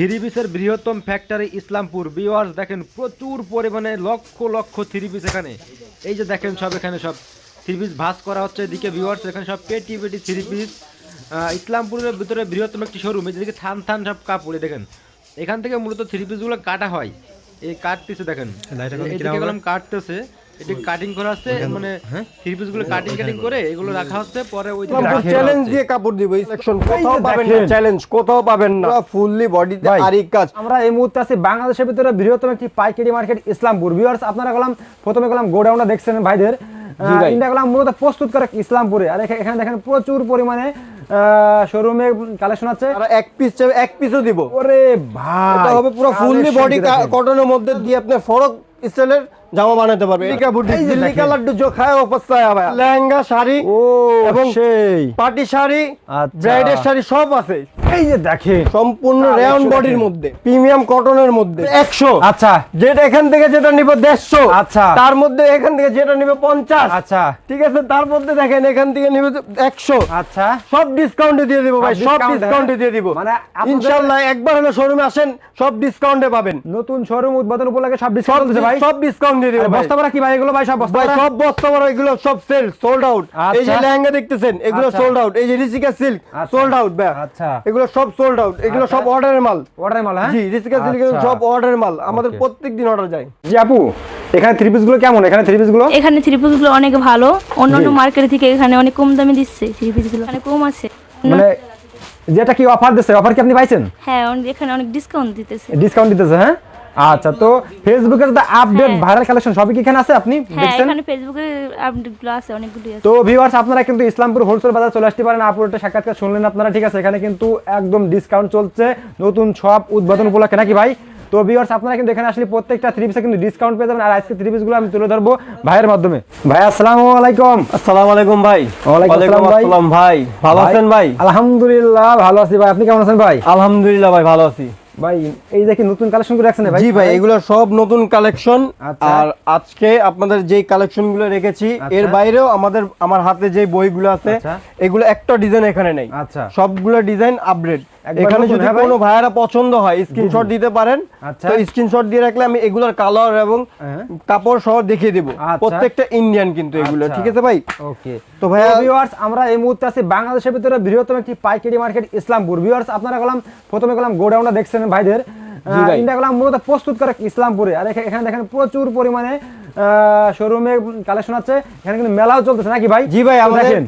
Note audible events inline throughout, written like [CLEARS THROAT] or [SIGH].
Three পিসের বৃহত্তম factory Islampur. Viewers দেখেন প্রচুর পরিমাণে লক্ষ লক্ষ থ্রি পিস এখানে। এই যে দেখেন সব এখানে সব থ্রি পিস ভাস করা হচ্ছে এদিকে ভিউয়ার্স এখানে সব পেটি পেটি থ্রি পিস ইসলামপুরের ভিতরে বৃহত্তম একটি শোরুম এদিকে থান থান সব কাপড় দেখেন। এখান থেকে মূলত থ্রি পিসগুলো কাটা হয়। এই কাটতেছে দেখেন। কাটতেছে। এটি কাটিং করা হচ্ছে মানে থ্রি পিসগুলো কাটিং কাটিং করে। এগুলো রাখা হচ্ছে পরে ওই চ্যালেঞ্জ দিয়ে কাপড় দিব সিলেকশন কোথাও পাবেন না চ্যালেঞ্জ কোথাও পাবেন না। ফুললি বডিতে ভাই, আরি কাজ। আমরা এই মুহূর্তে আছি বাংলাদেশের ভিতরে বৃহত্তম একটি পাইকারি মার্কেট ইসলামপুর। ভিউয়ার্স আপনারা গেলাম প্রথমে গেলাম গোডাউনটা দেখছেন ভাইদের। মূলত প্রস্তুত করে ইসলামপুরে। আর এখানে দেখেন প্রচুর পরিমাণে শোরুমে কালেকশন আছে। আর এক পিস চাই এক পিসও দিব। ওরে ভাই এটা হবে পুরো ফুললি বডি কটনের মধ্যে দিয়ে আপনি ফরক স্টাইলের জামা বানাতে পারবে। দেখেন। কালার जो খায় অবস্থায় হবে লেহেঙ্গা শাড়ি ও এবং সেই। পার্টি শাড়ি আচ্ছা। ব্রাইডের শাড়ি সব আছে। এই যে দেখেন। সম্পূর্ণ রেয়ন বডির মধ্যে প্রিমিয়াম কটনের মধ্যে। একশো। আচ্ছা। যেটা এখান থেকে যেটা নিবে দেড়শো। আচ্ছা। তার মধ্যে এখান থেকে যেটা নিবে পঞ্চাশ। আচ্ছা। ঠিক আছে? তার মধ্যে দেখেন এখান থেকে নিবে একশো। আচ্ছা। সব ডিসকাউন্টে দিয়ে দিব ভাই সব ডিসকাউন্টে? দিয়ে দিব। মানে ইনশাআল্লাহ একবার হলো শোরুমে আসেন সব ডিসকাউন্টে পাবেন। নতুন শোরুম উদ্বোধন উপলক্ষে সব ডিসকাউন্ট ভাই। সব ডিসকাউন্ট দিয়ে দিব আরে ভাই। বস্তা ভরা কি ভাই? এগুলো ভাই সব বস্তা ভাই সব বস্তা বড় এগুলো সব সেল সোল্ড আউট এই যে। লেহেঙ্গা দেখতেছেন এগুলো। সোল্ড আউট এই যে রিসিকা সিল্ক। সোল্ড আউট ভাই আচ্ছা। এগুলো সব সোল্ড আউট এগুলো। সব অর্ডারের মাল। অর্ডার মাল হ্যাঁ? জি রিসিকা সিল্ক। সব অর্ডারের মাল। আমাদের Okay. অর্ডার যায়। জি আপু এখানে থ্রি পিসগুলো কেমন? এখানে থ্রি পিসগুলো? এখানে থ্রি পিসগুলো অনেক ভালো। অন্যান্য। মার্কেট থেকে এখানে অনেক কম দামে দিচ্ছে থ্রি এখানে কম আছে। মানে যেটা কি অফার দিচ্ছে অফার কি আপনি পাইছেন? হ্যাঁ এখানে অনেক ডিসকাউন্ট দিতেছে। ডিসকাউন্ট দিতেছে হ্যাঁ? আচ্ছা তো ফেসবুকে তো আপডেট হ্যাঁ। ভাইরাল কালেকশন সবই কি এখানে আছে আপনি? হ্যাঁ দেখছেন? এখানে ফেসবুকে আপডেটগুলো আছে অনেকগুলি আছে। তো ভিউয়ার্স আপনারা কিন্তু ইসলামপুর হোলসেল বাজার চলে আসতে পারেন। আপুর একটা সাক্ষাৎকার শুনলেন আপনারা ঠিক আছে? এখানে কিন্তু একদম ডিসকাউন্ট চলছে। নতুন সব উদ্বোধন উপলক্ষে নাকি ভাই? তো ভিউয়ার্স আপনারা কিন্তু এখানে আসলে প্রত্যেকটা থ্রি পিসে কিন্তু ডিসকাউন্ট পেয়ে যাবেন। আর আজকে থ্রি পিসগুলো আমি তুলে ধরবো ভাইয়ের মাধ্যমে। ভাই আসসালামু আলাইকুম। আসসালামু আলাইকুম ভাই। ওয়ালাইকুম আসসালাম ভাই। আসসালাম ভাই। ভালো আছেন ভাই? আলহামদুলিল্লাহ ভালো আছি ভাই। আপনি কেমন আছেন ভাই? আলহামদুলিল্লাহ ভাই ভালো আছি। ভাই এই দেখি নতুন কালেকশন করে রাখছেন ভাই জি ভাই এগুলো সব নতুন কালেকশন আচ্ছা। আর আজকে আপনাদের যেই কালেকশনগুলো রেখেছি আচ্ছা। এর বাইরেও আমাদের আমার হাতে যে বইগুলো আছে আচ্ছা। এগুলো একটা ডিজাইন এখানে নেই আচ্ছা। সবগুলো ডিজাইন আপডেট এখানে যদি হ্যাঁ কোনো ভাইয়ারা পছন্দ হয় স্ক্রিনশট দিতে পারেন। আচ্ছা। তো স্ক্রিনশট দিয়ে রাখলে আমি এগুলোর কালার এবং হ্যাঁ। কাপড় সহ দেখিয়ে দিব। আচ্ছা। প্রত্যেকটা ইন্ডিয়ান কিন্তু এগুলো আচ্ছা। ঠিক আছে ভাই? ওকে তো ভাইয়া ভিউয়ার্স আমরা এই মুহূর্তে আছি বাংলাদেশের ভিতরে বৃহত্তম একটি পাইকারি মার্কেট ইসলামপুর। ভিউয়ার্স আপনারা গেলাম প্রথমে গেলাম গোডাউনটা দেখছেন ভাইদের। জি ইন্ডিয়া গেলাম মূলত প্রস্তুত করে ইসলামপুরে। আর এখানে দেখেন প্রচুর পরিমাণে শোরুমে কালেকশন আছে। এখানে কিন্তু মেলাও চলতেছে নাকি ভাই? জি ভাই তো আমাদের দেখেন।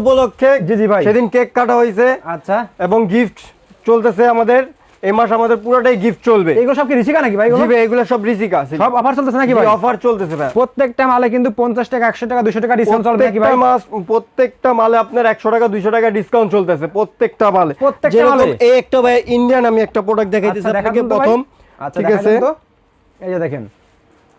উপলক্ষে জি, জি ভাই। সেদিন কেক কাটা হয়েছে। আচ্ছা। এবং গিফট চলতেছে আমাদের এই মাস আমাদের পুরোটাই গিফট চলবে। এগুলো সব কি রিসিকা নাকি ভাই জি এগুলো? সব রিসিকা সব অফার চলতেছে নাকি ভাই? অফার চলতেছে ভাই। প্রত্যেকটা মালে কিন্তু পঞ্চাশ টাকা একশো টাকা দুশো টাকা ডিসকাউন্ট চলবে নাকি ভাই? প্রত্যেকটা মাস প্রত্যেকটা মালে আপনার একশো টাকা দুইশো টাকা ডিসকাউন্ট চলতেছে প্রত্যেকটা মালে। প্রত্যেকটা মালে? এই একটা ভাই ইন্ডিয়ান আমি একটা প্রোডাক্ট দেখাইতেছি আচ্ছা, আপনাকে প্রথম। আচ্ছা ঠিক আছে? এই যে দেখেন।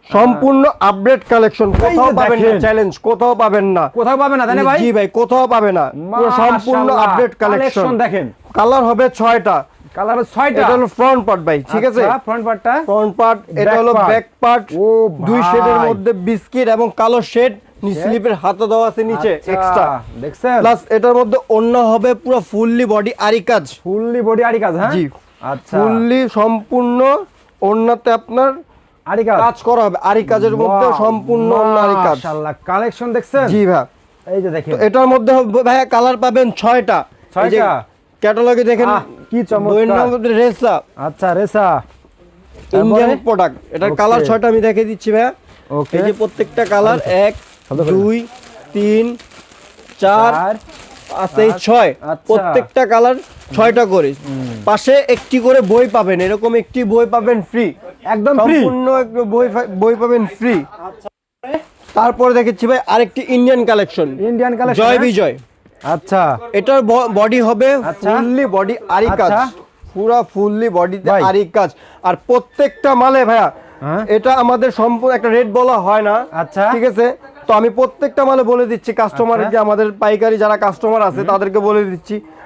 সম্পূর্ণ আপডেট কালেকশন কোথাও পাবেন না চ্যালেঞ্জ কোথাও পাবেন না। কোথাও পাবে না তাই ভাই? জি ভাই কোথাও পাবে না। পুরো সম্পূর্ণ আপডেট কালেকশন দেখেন। কালার হবে ছয়টা। কালার ছয়টা। এটা হলো ফ্রন্ট পার্ট ভাই ঠিক আছে? ফ্রন্ট পার্টটা ফ্রন্ট পার্ট এটা হলো ব্যাক পার্ট দুই শেডের মধ্যে বিস্কিট এবং কালো শেড স্লিপের হাতে দেওয়া আছে নিচে আচ্ছা, এক্সট্রা দেখছেন? প্লাস এটার মধ্যে অন্য হবে পুরো ফুললি বডি আরি কাজ ফুললি বডি আড়ি কাজ হ্যাঁ? জি। আচ্ছা। ফুললি সম্পূর্ণ অন্যতে আপনার আড়ি কাজ। করা হবে। আরি কাজের মধ্যে সম্পূর্ণ অন্য আরি কাজ। মাশাআল্লাহ কালেকশন দেখছেন? জি ভাই। এই যে দেখেন। এটার মধ্যে ভাইয়া কালার পাবেন ছয়টা। ছয়টা? ক্যাটালগে দেখেন কি চমৎকার। রেসা। আচ্ছা রেসা। ইন্ডিয়ান প্রোডাক্ট এটার কালার ছয়টা আমি দেখিয়ে দিচ্ছি ভাইয়া। ওকে এই যে প্রত্যেকটা কালার এক শব্দ করে। দুই তিন চার চার আছে এই ছয়। আচ্ছা। প্রত্যেকটা কালার ছয়টা করে। পাশে একটি করে বই পাবেন। এরকম একটি বই পাবেন ফ্রি একদম সম্পূর্ণ একটা বই পাবেন ফ্রি তারপরে দেখেছি ভাই আরেকটি Indian collection Indian collection Joy Bijoy আচ্ছা এটার বডি হবে আচ্ছা। ফুললি বডি আরি কাজ আচ্ছা। পুরা ফুললি বডিতে। আরি কাজ আর প্রত্যেকটা মালে ভাইয়া হ্যাঁ। এটা আমাদের সম্পূর্ণ একটা রেট বলা হয় না আচ্ছা। ঠিক আছে তো আমি প্রত্যেকটা মালে বলে দিচ্ছি কাস্টমারকে আমাদের পাইকারি যারা কাস্টমার আছে তাদেরকে বলে দিচ্ছি আচ্ছা।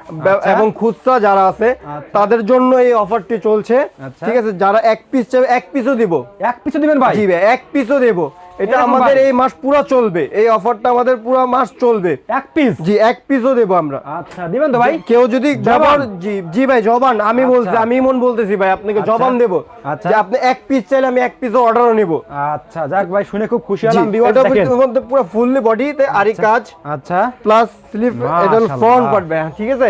এবং খুচরা যারা আছে আচ্ছা। তাদের জন্য এই অফারটি চলছে। আচ্ছা। ঠিক আছে যারা এক পিস এক পিসও দিব। এক পিসও দিবেন ভাই? জি ভাই এক পিসও দেব। এটা আমাদের এই মাস পুরো চলবে। এই অফারটা আমাদের পুরো মাস চলবে। এক পিস জি এক পিসও দেবো আমরা। আচ্ছা দিবেন তো ভাই? কেউ যদি জবান? জি জি ভাই জবান। আমি বলছি আচ্ছা। আমি মন বলতেছি ভাই আপনাকে আচ্ছা। জবান দেবো। আচ্ছা। যে আপনি এক পিস চাইলে আমি এক পিসও অর্ডারও নেব। আচ্ছা যাক ভাই শুনে খুব খুশি হলাম ভিউয়ার এটা দেখেন। কিন্তু মধ্যে পুরো ফুললি বডিতে আরি কাজ। আচ্ছা। প্লাস স্লিপ এটা হলো ফ্রন্ট পার্ট ভাই ঠিক আছে?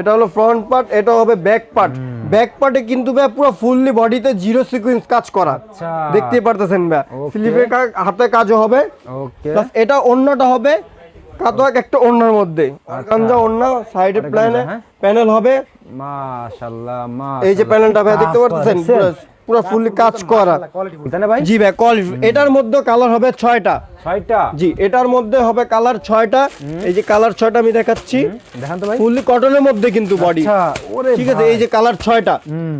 এটা হলো ফ্রন্ট পার্ট এটা হবে ব্যাক পার্ট ব্যাক পার্টে কিন্তু ভাই পুরো ফুললি বডিতে জিরো সিকোয়েন্স কাজ করা। দেখতে পারতেছেন ভাই. স্লিপে হাতে কাজও হবে। প্লাস এটা অন্যটা হবে কাতোয়াক একটা অন্যার মধ্যে। অর্গানজা অন্য সাইডে প্ল্যানে হ্যাঁ। প্যানেল হবে। মাশাআল্লাহ এই যে প্যানেলটা ভাই দেখতে দেখছেন? পুরো ফুললি কাজ করা। ভাই জি ভাই কোয়ালিটি এটার মধ্যে কালার হবে ছয়টা। ছয়টা? জি এটার মধ্যে হবে কালার ছয়টা। এই যে কালার ছয়টা আমি দেখাচ্ছি। দেখান তো ভাই। ফুললি কটনের মধ্যে কিন্তু বডি আচ্ছা ওরে ঠিক আছে এই যে কালার ছয়টা। হুম।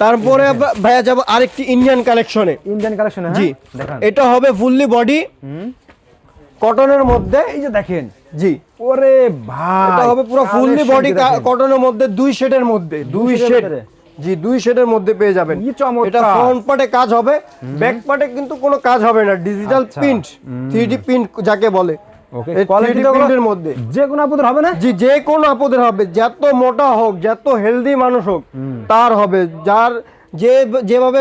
তারপরে ভাইয়া যাব আরেকটি ইন্ডিয়ান কালেকশনে ইন্ডিয়ান কালেকশন জি। দেখান। এটা হবে ফুললি বডি কটনের মধ্যে এই যে দেখেন। জি। ওরে ভাই এটা হবে পুরো ফুললি বডি কটনের মধ্যে দুই শেডের মধ্যে। দুই শেড জি দুই শেডের মধ্যে পেয়ে যাবেন। এটা ফ্রন্ট পার্টে কাজ হবে। ব্যাক পার্টে কিন্তু কোনো কাজ হবে না। ডিজিটাল। প্রিন্ট থ্রি প্রিন্ট যাকে বলে। ওকে কোয়ালিটি প্রিন্টের মধ্যে। যে কোনো আপুদের হবে না? জি যে কোনো আপদের হবে যত মোটা হোক যত হেলদি মানুষ হোক তার হবে। যার যে যেভাবে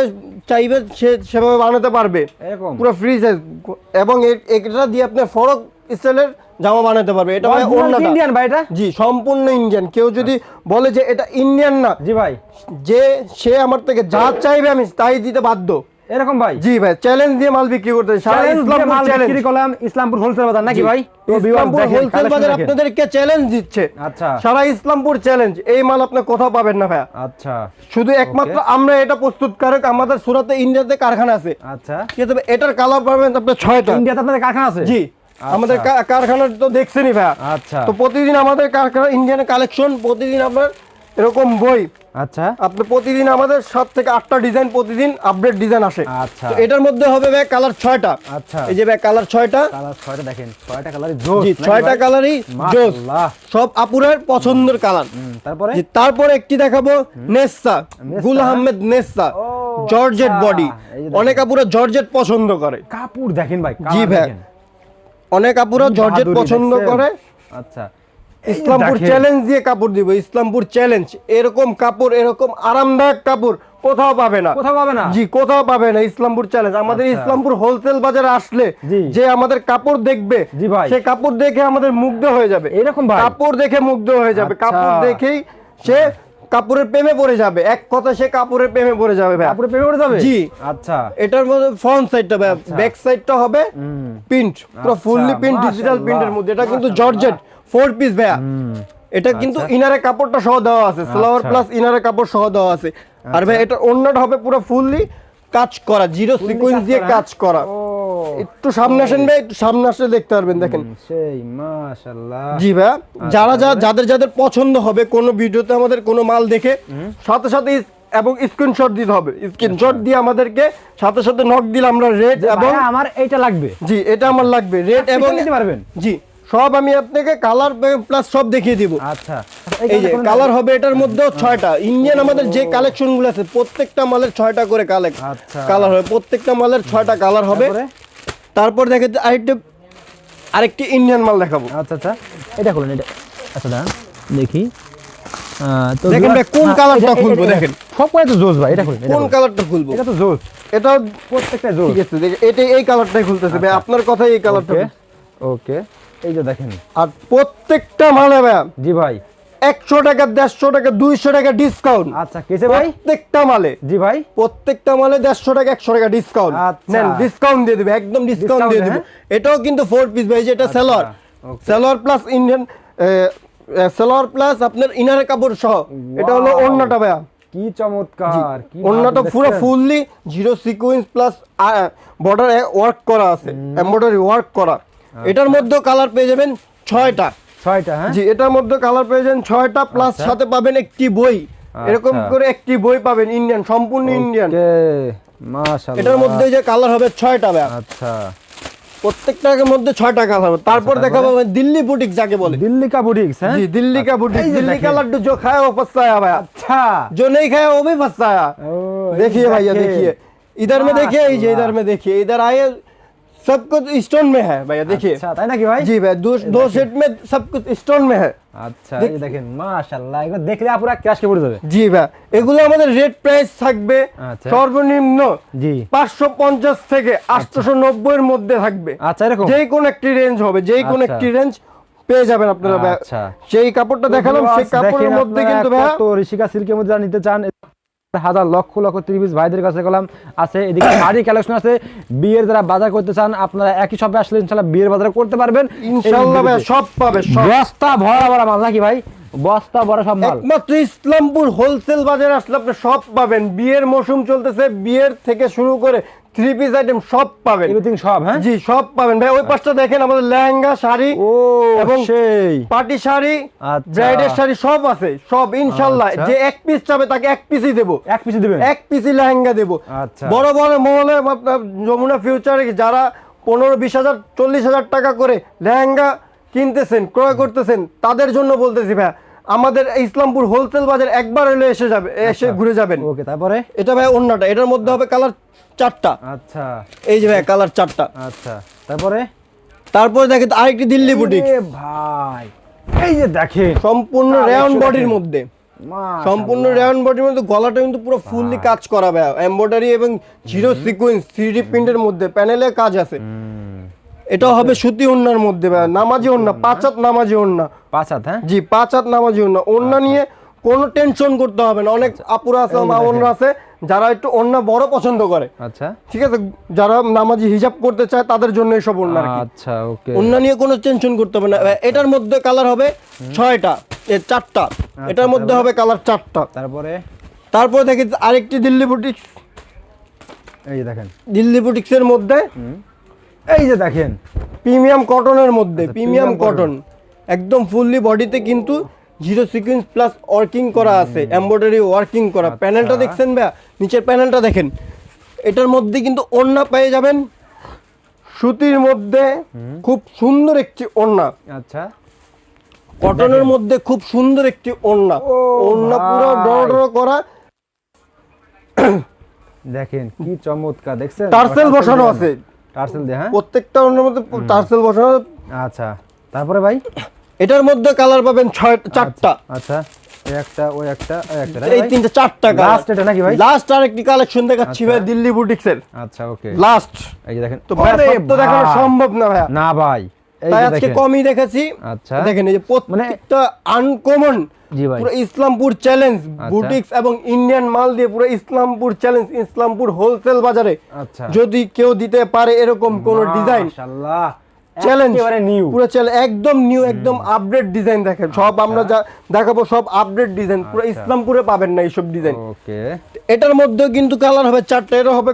চাইবে সে সেভাবে বানাতে পারবে। এরকম। পুরো ফ্রি সাইজ এবং এটা দিয়ে আপনি ফরক স্টাইলের জামা বানাতে পারবে। এটা ভাই অন্যটা। ইন্ডিয়ান ভাই এটা? জি সম্পূর্ণ ইন্ডিয়ান কেউ যদি বলে যে এটা ইন্ডিয়ান না জি ভাই। যে সে আমার থেকে যা চাইবে আমি তাই দিতে বাধ্য। এরকম ভাই? জি ভাই চ্যালেঞ্জ দিয়ে মাল বিক্রি করতে সারা চ্যালেঞ্জ দিয়ে ইসলামপুর মাল চ্যালেঞ্জ বিক্রি করলাম ইসলামপুর হোলসেল বাজার নাকি ভাই? তো ইসলামপুর হোলসেল বাজার আপনাদেরকে চ্যালেঞ্জ দিচ্ছে। আচ্ছা। সারা ইসলামপুর চ্যালেঞ্জ এই মাল আপনি কোথাও পাবেন না ভাইয়া। আচ্ছা। শুধু একমাত্র আমরা এটা প্রস্তুত প্রস্তুতকারক আমাদের সুরাতে ইন্ডিয়াতে কারখানা আছে। আচ্ছা। আছে ভাই? এটার কালার পাবেন আপনার ছয়টা। ইন্ডিয়াতে আপনাদের কারখানা আছে? জি। আমাদের কারখানা তো দেখছেনই ভাইয়া। আচ্ছা। তো প্রতিদিন আমাদের কারখানা ইন্ডিয়ান কালেকশন প্রতিদিন আপনার এরকম বই। আচ্ছা। আপনি প্রতিদিন আমাদের সাত থেকে আটটা ডিজাইন প্রতিদিন আপডেট ডিজাইন আসে। আচ্ছা। এটার মধ্যে হবে ভাই কালার ছয়টা। আচ্ছা। এই যে ভাই কালার ছয়টা। কালার ছয়টা দেখেন ছয়টা কালারই জোস জি ছয়টা কালারই জোস। সব আপুরের পছন্দের কালার তারপরে? জি, তারপরে একটি দেখাবো নেসা গুল আহমেদ নেসা। জর্জেট আচ্ছা। বডি দেখেন। অনেক আপুরা জর্জেট পছন্দ করে। কাপড় দেখেন ভাই জি ভাই। অনেক আপুরা জর্জেট পছন্দ করে। আচ্ছা। ইসলামপুর চ্যালেঞ্জ দিয়ে কাপড় দিব ইসলামপুর চ্যালেঞ্জ এরকম কাপড় এরকম আরামদায়ক কাপড় কোথাও পাবে না। কোথাও পাবে না? জি কোথাও পাবে না ইসলামপুর চ্যালেঞ্জ আমাদের আচ্ছা। ইসলামপুর হোলসেল বাজারে আসলে যে আমাদের কাপড় দেখবে সে কাপড় দেখে আমাদের মুগ্ধ হয়ে যাবে। এরকম কাপড় দেখে মুগ্ধ হয়ে যাবে। আচ্ছা। কাপড় দেখেই সে কাপড়ের প্রেমে পড়ে যাবে। এক কথা সে কাপুরের প্রেমে পড়ে যাবে ভাই কাপুরের প্রেমে পড়ে যাবে? জি। আচ্ছা। এটার মধ্যে ফ্রন্ট সাইডটা ভাই ব্যাক সাইডটা হবে প্রিন্ট পুরো আচ্ছা, ফুললি প্রিন্ট ডিজিটাল প্রিন্টের মধ্যে। এটা কিন্তু জর্জেট ফোর পিস ভাইয়া। এটা কিন্তু ইনারে কাপড়টা সহ দেওয়া আছে। আচ্ছা। প্লাস ইনারে কাপড় সহ দেওয়া আছে। আর ভাই এটা অন্যটা হবে পুরো ফুললি কাজ করা জিরো সিকোয়েন্স দিয়ে কাজ করা। একটু সামনে আসেন ভাই একটু সামনে আসলে দেখতে পারবেন দেখেন। সেই মাশাআল্লাহ জি ভাই যারা যা যাদের যাদের পছন্দ হবে কোনো ভিডিওতে আমাদের কোনো মাল দেখে সাথে সাথে এবং স্ক্রিনশট দিতে হবে। স্ক্রিনশট দিয়ে আমাদেরকে সাথে সাথে নক দিলে আমরা রেট এবং আমার এইটা লাগবে। জি এটা আমার লাগবে। রেট এবং নিতে পারবেন? জি। সব আমি আপনাকে কালার প্লাস সব দেখিয়ে দিব। আচ্ছা। এই যে কালার হবে এটার মধ্যে ছয়টা। ইন্ডিয়ান আমাদের যে কালেকশনগুলো আছে প্রত্যেকটা মালের ছয়টা করে কালেক্ট আচ্ছা। কালার হবে। প্রত্যেকটা মালের ছয়টা কালার হবে। তারপর? দেখে আরেকটা আরেকটি ইন্ডিয়ান মাল দেখাবো। আচ্ছা আচ্ছা। এটা খুলুন এটা। আচ্ছা দাঁড়ান। দেখি। তো দেখেন ভাই, কোন হ্যাঁ, কালারটা খুলবো দেখেন। সব তো জোস ভাই এটা খুলুন কোন কালারটা খুলবো? এটা তো জোস। এটাও প্রত্যেকটা জোস। ঠিক আছে এটা এই কালারটাই খুলতেছে ভাই। আপনার কথাই এই কালারটা ওকে এই যে দেখেন। আর প্রত্যেকটা মালে ভাই জি ভাই। একশো টাকা দেড়শো টাকা দুইশো টাকা ডিসকাউন্ট আচ্ছা কেসে ভাই? প্রত্যেকটা মালে। জি ভাই। প্রত্যেকটা মালে দেড়শো টাকা একশো টাকা ডিসকাউন্ট আচ্ছা। নেন ডিসকাউন্ট দিয়ে দেবে একদম ডিসকাউন্ট দিয়ে দেবো। হ্যাঁ? এটাও কিন্তু ফোর পিস ভাই যেটা sailor okay. Sailor plus Indian sailor plus আপনার ইনারের কাপড় সহ। এটা হলো অন্যটা ভাইয়া। কি চমৎকার কি অন্যটা পুরো fully zero sequence plus border work করা আছে। এমব্রয়ডারি ওয়ার্ক করা। এটার মধ্যেও কালার পেয়ে যাবেন ছয়টা ছয়টা হ্যাঁ জি এটার মধ্যে কালার পেয়ে যাবেন ছয়টা প্লাস আচ্ছা। সাথে পাবেন একটি বই এরকম আচ্ছা। করে একটি বই পাবেন ইন্ডিয়ান সম্পূর্ণ ইন্ডিয়ান ওকে মাশাআল্লাহ এটার মধ্যে যে কালার হবে ছয়টা ভাইয়া আচ্ছা প্রত্যেকটার মধ্যে ছয়টা কালার হবে তারপর দেখাবো আমি দিল্লি বুটিক যাকে বলে দিল্লি কা বুটিক্স হ্যাঁ जी दिल्ली का बुटीक এই যে दिल्ली का দেখেন। लड्डू जो खाया वो फंसाया भाई আচ্ছা जो नहीं खाया वो भी फंसाया ও, এই देखिए भैया দেখেন। देखिए इधर में देखिए ये माशाल्लाह। इधर में देखिए इधर आए सब कुछ स्टोन में है भैया देखिए আচ্ছা তাই নাকি ভাই जी भैया दो दो सेट में सब कुछ स्टोन में है আচ্ছা এই যে দেখেন মাশাআল্লাহ এগুলো দেখলে আপুরা ক্র্যাশ কে পড়ে যাবে জি ভাইয়া এগুলো আমাদের রেট প্রাইস থাকবে আচ্ছা। সর্বনিম্ন জি পাঁচশো পঞ্চাশ থেকে আটশোশো নব্বই এর মধ্যে থাকবে আচ্ছা এরকম যে কোন একটি রেঞ্জ হবে যে কোন আচ্ছা। একটি রেঞ্জ পেয়ে যাবেন আপনারা ভাইয়া। আচ্ছা। সেই কাপড়টা দেখালাম সেই কাপড়ের মধ্যে কিন্তু ভাইয়া তো ঋষিকা সিল্কের মধ্যে যারা নিতে চান হাজার লক্ষ লক্ষ ত্রিশ ভাইদের কাছে গেলাম। আছে এদিকে [COUGHS] শাড়ি কালেকশন আছে। বিয়ের যারা বাজার করতে চান আপনারা একই শপে আসলে ইনশাল্লাহ বিয়ের বাজার করতে পারবেন। ইনশাল্লাহ সব পাবে সস্তা বস্তা ভরা ভরা মাল নাকি ভাই? বস্তা ভরা সব মাল। একমাত্র ইসলামপুর হোলসেল বাজারে আসলে আপনি সব পাবেন। বিয়ের মৌসুম চলতেছে বিয়ের থেকে শুরু করে থ্রি পিস আইটেম সব পাবেন। এভরিথিং সব হ্যাঁ? জি সব পাবেন। ভাই ওই পাশটা দেখেন আমাদের লেহেঙ্গা শাড়ি ও এবং সেই। পার্টি শাড়ি আচ্ছা। ব্রাইডের শাড়ি সব আছে সব ইনশাল্লাহ। আচ্ছা। যে এক পিস চাবে তাকে এক পিসই দেবো। এক পিসই দিবেন? এক পিসই লেহেঙ্গা দেবো। আচ্ছা। বড় বড় মহলে আপনার যমুনা ফিউচারে যারা পনেরো বিশ হাজার চল্লিশ হাজার টাকা করে লেহেঙ্গা কিনতেছেন ক্রয় করতেছেন তাদের জন্য বলতেছি ভাই আমাদের ইসলামপুর হোলসেল বাজার একবার হলে এসে যাবে এসে ঘুরে যাবেন। ওকে তারপরে? এটা ভাই অন্যটা এটার মধ্যে হবে কালার চারটা। আচ্ছা। এই যে ভাই কালার চারটা। আচ্ছা তারপরে? তারপরে দেখেন আরেকটি দিল্লি বুটিক। এ ভাই এই যে দেখেন। সম্পূর্ণ রেয়ন বডির মধ্যে। সম্পূর্ণ রেয়ন বডির মধ্যে গলাটা কিন্তু পুরো ফুললি কাজ করা ভাই এমব্রয়ডারি এবং জিরো সিকোয়েন্স থ্রি প্রিন্টের মধ্যে প্যানেলে কাজ আছে। এটা হবে সুতি ওন্নার মধ্যে নামাজি ওন্না পাঁচ হাত নামাজি ওন্না। পাঁচ হাত হ্যাঁ? জি পাঁচ হাত নামাজি ওন্না। ওন্না নিয়ে কোনো টেনশন করতে হবে না। অনেক আপুরা আছে মা আছে যারা একটু অন্য বড় পছন্দ করে। আচ্ছা। ঠিক আছে? যারা নামাজি হিজাব করতে চায় তাদের জন্য এসব কি। আচ্ছা ওকে। অন্য নিয়ে কোনো টেনশন করতে হবে না। এটার মধ্যে কালার হবে ছয়টা এ চারটা। এটার মধ্যে হবে কালার চারটা। তারপরে? তারপরে দেখি আরেকটি দিল্লি বুটিক্স। এই দেখেন। দিল্লি বুটিক্সের মধ্যে এই যে দেখেন প্রিমিয়াম কটনের মধ্যে প্রিমিয়াম কটন। একদম ফুললি বডিতে কিন্তু জিরো সিকুয়েন্স প্লাস ওয়ার্কিং করা আছে এমব্রয়ডারি ওয়ার্কিং করা। প্যানেলটা দেখছেন ভাইয়া? নিচের প্যানেলটা দেখেন। এটার মধ্যে কিন্তু ওড়না পেয়ে যাবেন। সুতির মধ্যে খুব সুন্দর একটি ওড়না। আচ্ছা। কটনের মধ্যে খুব সুন্দর একটি ওড়না। ওড়না পুরো ভাই। ডর করা। দেখেন কি চমৎকার দেখছেন? টার্সেল বসানো আছে। টার্সেল দিয়ে হ্যাঁ? প্রত্যেকটা ওড়নার মধ্যে টার্সেল বসানো আচ্ছা তারপরে ভাই? এটার মধ্যে কালার পাবেন ছয় চারটা। আচ্ছা একটা ওই একটা একটা এই তিনটা চারটা লাস্ট এটা নাকি ভাই? লাস্ট আরেকটি কালেকশন দেখাচ্ছি ভাই দিল্লি বুটিক্সের আচ্ছা ওকে লাস্ট এই যে দেখেন তো ভাই তো দেখানো সম্ভব না ভাইয়া। না ভাই আজকে কমই দেখাচ্ছি। আচ্ছা। দেখেন এই যে প্রত্যেকটা আনকমন ভাই পুরো ইসলামপুর চ্যালেঞ্জ বুটিক্স এবং ইন্ডিয়ান মাল দিয়ে পুরো ইসলামপুর চ্যালেঞ্জ ইসলামপুর হোলসেল বাজারে। আচ্ছা। যদি কেউ দিতে পারে এরকম কোন ডিজাইন মাশাআল্লাহ চ্যালেঞ্জ নিউ পুরো চ্যালেঞ্জ একদম নিউ একদম আপডেট ডিজাইন দেখেন। সব আমরা যা দেখাবো সব আপডেট ডিজাইন পুরো আচ্ছা। ইসলামপুরে পাবেন না এইসব ডিজাইন ওকে। এটার মধ্যে কিন্তু কালার হবে চারটা এটা হবে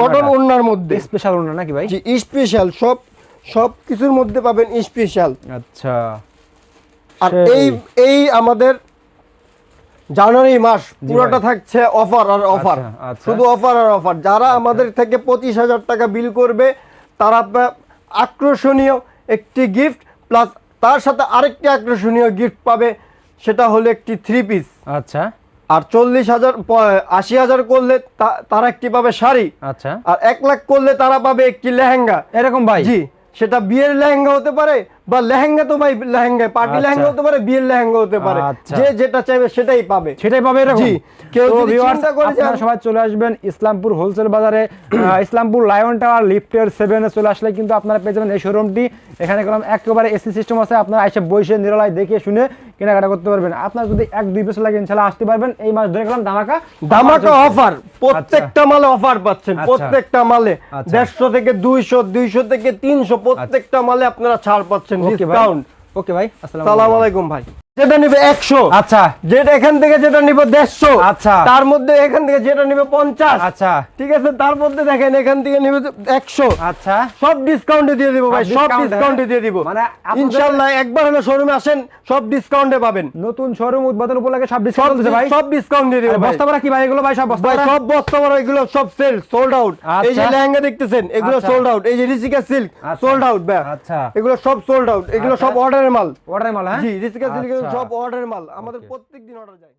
কটন ওড়নার মধ্যে। স্পেশাল ওনা নাকি ভাই? জি স্পেশাল সব সব কিছুর মধ্যে পাবেন স্পেশাল আচ্ছা। আর এই এই আমাদের জানুয়ারি মাস পুরোটা থাকছে অফার আর অফার। আচ্ছা, আচ্ছা। শুধু অফার আর অফার। যারা আমাদের থেকে পঁচিশ হাজার টাকা বিল করবে তারা আকর্ষণীয় একটি গিফট প্লাস তার সাথে আরেকটি আকর্ষণীয় গিফট পাবে সেটা হলো একটি থ্রি পিস আচ্ছা। আর চল্লিশ হাজার আশি হাজার করলে তারা একটি পাবে শাড়ি। আচ্ছা। আর এক লাখ করলে তারা পাবে একটি লেহেঙ্গা। এরকম ভাই? জি সেটা বিয়ের লেহেঙ্গা হতে পারে বা লেহেঙ্গা তো ভাই লেহেঙ্গা পার্টি আচ্ছা। লেহেঙ্গা হতে পারে বিয়ের লেহেঙ্গা হতে পারে। আচ্ছা। যে যেটা চাইবে সেটাই পাবে। সেটাই পাবে এরকম? জি, কেউ যদি চিন্তা করে যে আপনারা সবাই চলে আসবেন ইসলামপুর হোলসেল বাজারে। [CLEARS THROAT] ইসলামপুর লায়ন টাওয়ার লিফটের সেভেনে চলে আসলে কিন্তু আপনারা পেয়ে যাবেন এই শোরুমটি এখানে গেলাম একেবারে এসি সিস্টেম আছে আপনারা এসে বসে নিরলায় দেখে শুনে কেনাকাটা করতে পারবেন। আপনার যদি এক দুই পেছর লাগে ইনশাল্লাহ আসতে পারবেন। এই মাস ধরে গেলাম ধামাকা। ধামাকা অফার প্রত্যেকটা মালে অফার পাচ্ছেন আচ্ছা। প্রত্যেকটা মালে। আচ্ছা। দেড়শো থেকে দুইশো দুইশো থেকে তিনশো প্রত্যেকটা মালে আপনারা ছাড় পাচ্ছেন। ডিসকাউন্ট ওকে ভাই আসসালামু সালাম আলাইকুম আলাইকুম ভাই যেটা নিবে একশো। আচ্ছা। যেটা এখান থেকে যেটা নিবে দেড়শো। আচ্ছা। তার মধ্যে এখান থেকে যেটা নিবে পঞ্চাশ। আচ্ছা। ঠিক আছে? তার মধ্যে দেখেন এখান থেকে নিবে একশো। আচ্ছা। সব ডিসকাউন্টে দিয়ে দিব ভাই সব ডিসকাউন্টে? দিয়ে দিব। মানে ইনশাআল্লাহ একবার হলো শোরুমে আসেন সব ডিসকাউন্টে পাবেন। নতুন শোরুম উদ্বোধন উপলক্ষে সব ডিসকাউন্ট দিতে ভাই? সব ডিসকাউন্ট দিয়ে দিব বস্তা ভরা কি ভাই? এগুলো ভাই সব বস্তা ভাই সব বস্তা বড় এগুলো সব সেল সোল্ড আউট এই যে আচ্ছা। লেহেঙ্গা দেখতেছেন এগুলো আচ্ছা। সোল্ড আউট এই যে রিসিকা সিল্ক আচ্ছা। সোল্ড আউট ভাই আচ্ছা। এগুলো সব সোল্ড আউট এগুলো আচ্ছা। সব অর্ডারের মাল। অর্ডার মাল হ্যাঁ? জি রিসিকা সিল্ক আচ্ছা। সব অর্ডারের মাল। আমাদের. প্রত্যেকদিন অর্ডার যায়।